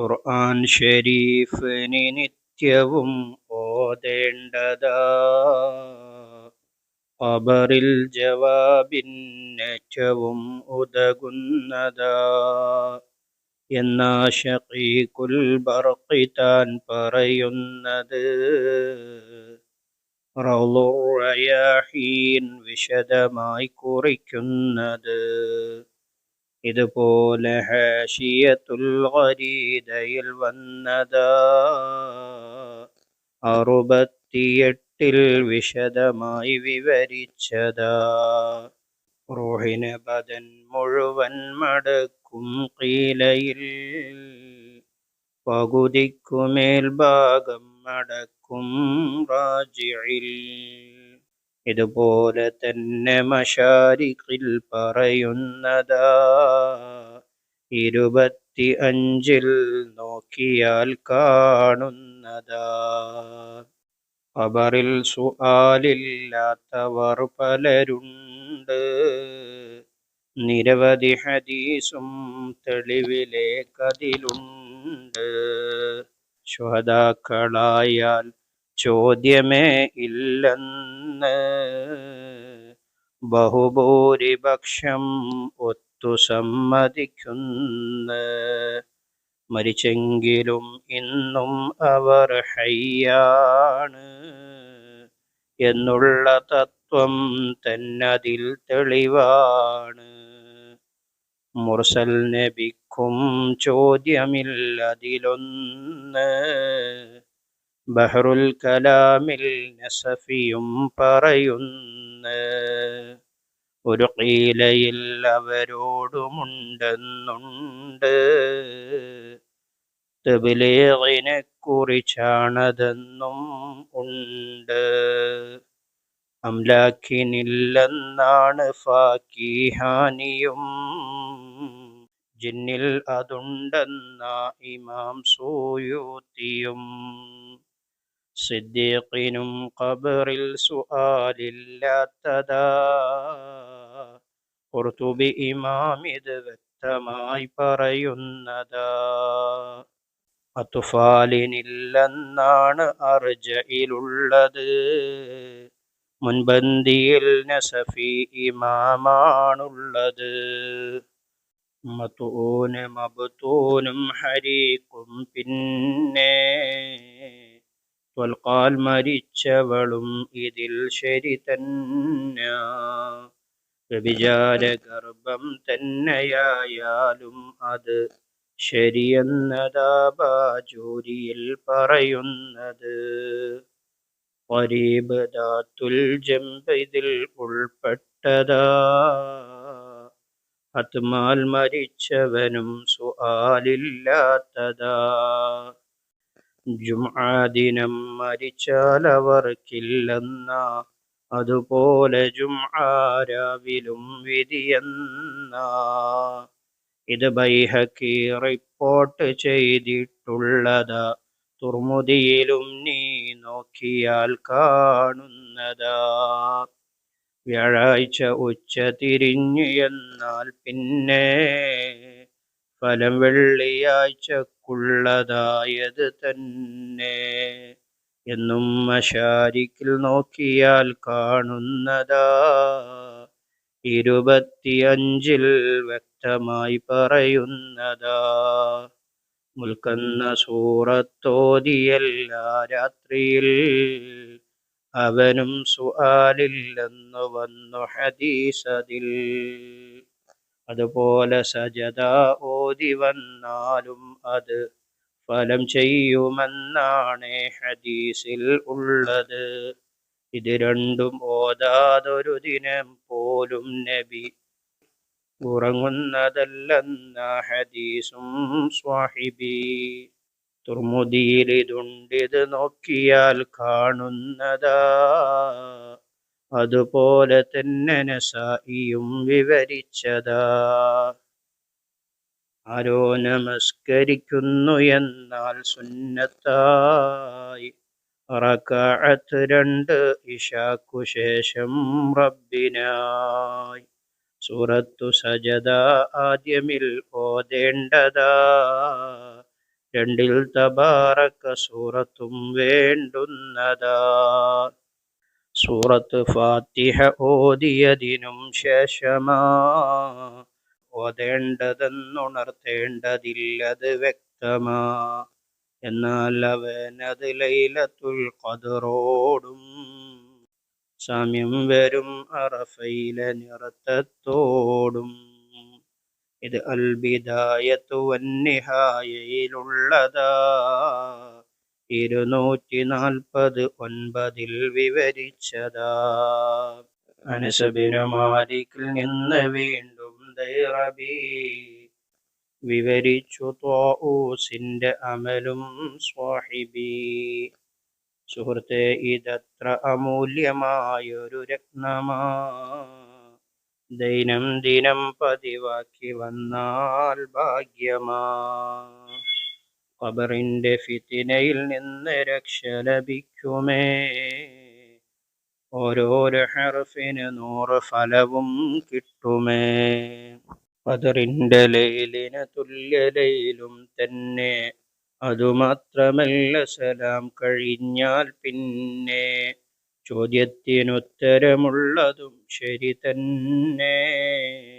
ഖുർആൻ ഷെരീഫിന് നിത്യവും ഓതേണ്ടതാ. ഖബറിൽ ജവാബിന്നേറ്റവും ഉതകുന്നതാ. എന്നാ ഷഖീഖുൽ ബർഖി താൻ പറയുന്നത്? റൗലുറയാഹീൻ വിശദമായി കുറിക്കുന്നത്. ഇതുപോലെ ഹാഷിയത്തുൽ ഖരീദയിൽ വന്നതാ. അറുപത്തിയെട്ടിൽ വിശദമായി വിവരിച്ചതാ. റൂഹിന് ബദൻ മുഴുവൻ മടക്കും കീലയിൽ. പകുതിക്കുമേൽ ഭാഗം മടക്കും റാജിയിൽ. ഇതുപോലെ തന്നെ മഷാരിഖിൽ പറയുന്നതാ. ഇരുപത്തി അഞ്ചിൽ നോക്കിയാൽ കാണുന്നതാ. ഖബറിൽ സുആലില്ലാത്തവർ പലരുണ്ട്. നിരവധി ഹദീസും തെളിവിലേക്കതിലുണ്ട് ശ്വതാക്കളായാൽ ചോദ്യമേ ഇല്ലെന്ന്. ബഹുഭൂരിപക്ഷം ഒത്തു സമ്മതിക്കുന്ന്. മരിച്ചെങ്കിലും ഇന്നും അവർ ഹയ്യാണ്. എന്നുള്ള തത്വം തന്നതിൽ തെളിവാണ്. മുർസൽ നബിക്കും ചോദ്യമില്ലതിലൊന്ന് ബഹ്റുൽ കലാമിൽ നസഫിയും പറയുന്നു. ഒരു കീലയിൽ അവരോടുമുണ്ടെന്നുണ്ട്. തബിലേറിനെ കുറിച്ചാണതെന്നും ഉണ്ട്. അംലാഖിനില്ലെന്നാണ് ഫാക്കിഹാനിയും ജിന്നിൽ അതുണ്ടെന്ന ഇമാം സൂയൂത്തിയും. സിദ്ദീഖിനും ഖബറിൽ സുആലില്ലാത്തതാ ഖുർത്തുബി ഇമാം ഇത് വ്യക്തമായി പറയുന്നതാ അത്തുഫാലിനില്ലെന്നാണ് അർജയിലുള്ളത് മുൻപന്തിയിൽ നസഫി ഇമാമാണുള്ളത് മത്തൂന് മബത്തൂനും ഹരീക്കും പിന്നെ ത്വൽക്കാൽ മരിച്ചവളും ഇതിൽ ശരി തന്നിചാര ഗർഭം തന്നെയായാലും അത് ശരിയെന്നതാ ബാജൂരിയിൽ പറയുന്നത്. ഖരീബ് ദാത്തുൽ ജംബ് ഇതിൽ ഉൾപ്പെട്ടതാ. അത്മാൽ മരിച്ചവനും സുആലില്ലാത്തതാ. ജുംആ ദിനം മരിച്ചാൽ അവർക്കില്ലെന്ന അതുപോലെ ജുംആരാവിലും വിധിയെന്ന. ഇത് ബൈഹക്കി റിപ്പോർട്ട് ചെയ്തിട്ടുള്ളത് തുർമുദിയിലും നീ നോക്കിയാൽ കാണുന്നതാ. വ്യാഴാഴ്ച ഉച്ച തിരിഞ്ഞു എന്നാൽ പിന്നെ ഫലം വെള്ളിയാഴ്ചക്കുള്ളതായത് തന്നെ എന്നും അശാരിക്കിൽ നോക്കിയാൽ കാണുന്നതാ. ഇരുപത്തിയഞ്ചിൽ വ്യക്തമായി പറയുന്നതാ. മുൽക്കുന്ന സൂറത്തോതിയല്ല രാത്രിയിൽ അവനും സുആലില്ലെന്നു വന്നു ഹദീസതിൽ. അതുപോലെ സജത ഓതി വന്നാലും അത് ഫലം ചെയ്യുമെന്നാണ് ഹദീസിൽ ഉള്ളത്. ഇത് രണ്ടും ഓതാതൊരു ദിനം പോലും നബി ഉറങ്ങുന്നതല്ലെന്ന ഹദീസും സ്വാഹിബി. തുർമുദിയിൽ ഇതുണ്ടിത് നോക്കിയാൽ കാണുന്നതാ. അതുപോലെ തന്നെ നസായിയും വിവരിച്ചതാ. ആരോ നമസ്കരിക്കുന്നു എന്നാൽ സുന്നത്തായി. റക്കാഅത്ത് രണ്ട് ഇഷാക്കു ശേഷം റബ്ബിനായി. സൂറത്തു സജദ ആദ്യമിൽ ഓതേണ്ടതാ. രണ്ടിൽ തബാറക്ക സൂറത്തും വേണ്ടുന്നതാ. സൂറത്ത് ഫാത്തിഹ ഓതിയതിനും ശേഷമാ. ഓതേണ്ടതെന്നുണർത്തേണ്ടതില്ലത് വ്യക്തമാ. എന്നാൽ അവനത് ലൈലത്തുൽ ഖദറോടും സാമ്യം വരും അറഫയിലെ നിറത്തത്തോടും. ഇത് അൽബിദായത്തു വന്നിഹായയിലുള്ളതാ. ഇരുന്നൂറ്റി നാൽപ്പത് ഒൻപതിൽ വിവരിച്ചതാ. അനുസബിനുമാരിക്കിൽ നിന്ന് വീണ്ടും ദൈറബി. വിവരിച്ചു തോസിന്റെ അമലും സ്വാഹിബി. സുഹൃത്തെ ഇതത്ര അമൂല്യമായൊരു രത്നമാ. ദൈനംദിനം പതിവാക്കി വന്നാൽ ഭാഗ്യമാ. ഖബറിന്റെ ഫിത്തിനയിൽ നിന്ന് രക്ഷ ലഭിക്കുമേ. ഓരോരോ ഹർഫിന് നൂറ് ഫലവും കിട്ടുമേ. ഖദറിന്റെ ലൈലിന് തുല്യ ലൈലും തന്നെ. അതുമാത്രമല്ല സലാം കഴിഞ്ഞാൽ പിന്നെ. ചോദ്യത്തിനുത്തരമുള്ളതും ശരി തന്നെ.